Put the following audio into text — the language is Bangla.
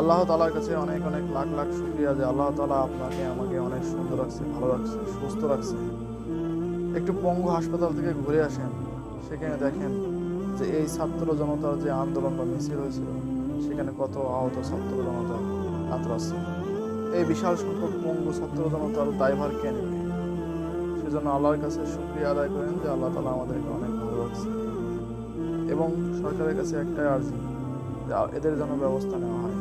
আল্লাহ তালার কাছে অনেক অনেক লাখ লাখ শুক্রিয়া যে আল্লাহ তালা আপনাকে, আমাকে অনেক সুন্দর রাখছে, ভালো রাখছে, সুস্থ রাখছে। একটু পঙ্গু হাসপাতাল থেকে ঘুরে আসেন, সেখানে দেখেন যে এই ছাত্র জনতার যে আন্দোলন বা মিছিল হয়েছিল, সেখানে কত আহত ছাত্র জনতা আছে এই বিশাল সংখ্যক পঙ্গু ছাত্র জনতার দায়ভার কে নেবে? সেজন্য আল্লাহর কাছে শুক্রিয়া আদায় করেন যে আল্লাহ তালা আমাদেরকে অনেক ভালো রাখছে এবং সরকারের কাছে একটাই আর্জি এদের জন্য ব্যবস্থা নেওয়া হয়।